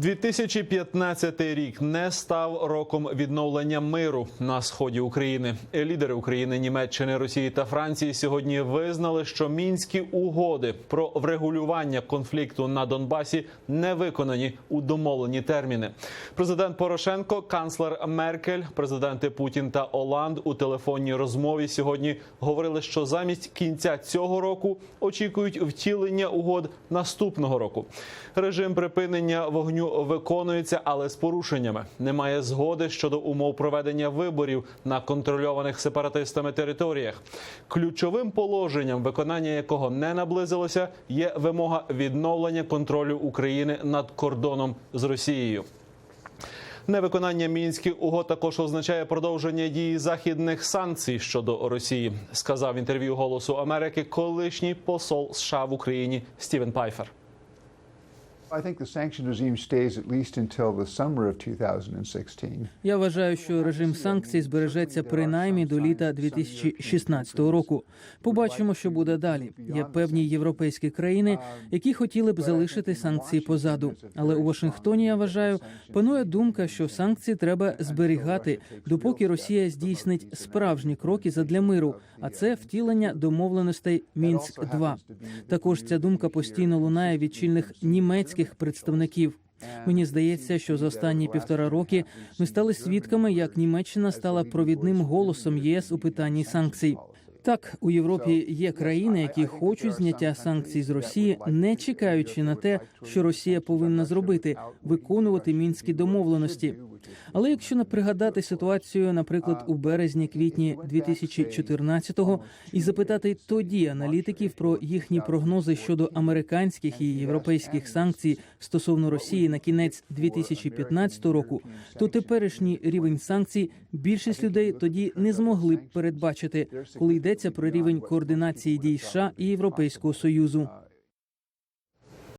2015 рік не став роком відновлення миру на сході України. Лідери України, Німеччини, Росії та Франції сьогодні визнали, що мінські угоди про врегулювання конфлікту на Донбасі не виконані у домовлені терміни. Президент Порошенко, канцлер Меркель, президенти Путін та Оланд у телефонній розмові сьогодні говорили, що замість кінця цього року очікують втілення угод наступного року. Режим припинення вогню виконується, але з порушеннями. Немає згоди щодо умов проведення виборів на контрольованих сепаратистами територіях. Ключовим положенням, виконання якого не наблизилося, є вимога відновлення контролю України над кордоном з Росією. Невиконання мінських угод також означає продовження дії західних санкцій щодо Росії, сказав інтерв'ю Голосу Америки колишній посол США в Україні Стівен Пайфер. Я вважаю, що режим санкцій збережеться принаймні до літа 2016 року. Побачимо, що буде далі. Є певні європейські країни, які хотіли б залишити санкції позаду. Але у Вашингтоні я вважаю, панує думка, що санкції треба зберігати, допоки Росія здійснить справжні кроки задля миру. А це втілення домовленостей Мінськ 2 Також ця думка постійно лунає від чільних німецьких представників. Мені здається, що за останні півтора роки ми стали свідками, як Німеччина стала провідним голосом ЄС у питанні санкцій. Так, у Європі є країни, які хочуть зняття санкцій з Росії, не чекаючи на те, що Росія повинна зробити виконувати мінські домовленості. Але якщо не пригадати ситуацію, наприклад, у березні-квітні 2014-го, і запитати тоді аналітиків про їхні прогнози щодо американських і європейських санкцій стосовно Росії на кінець 2015 року, то теперішній рівень санкцій більшість людей тоді не змогли б передбачити, коли йдеться про рівень координації дій США і Європейського союзу.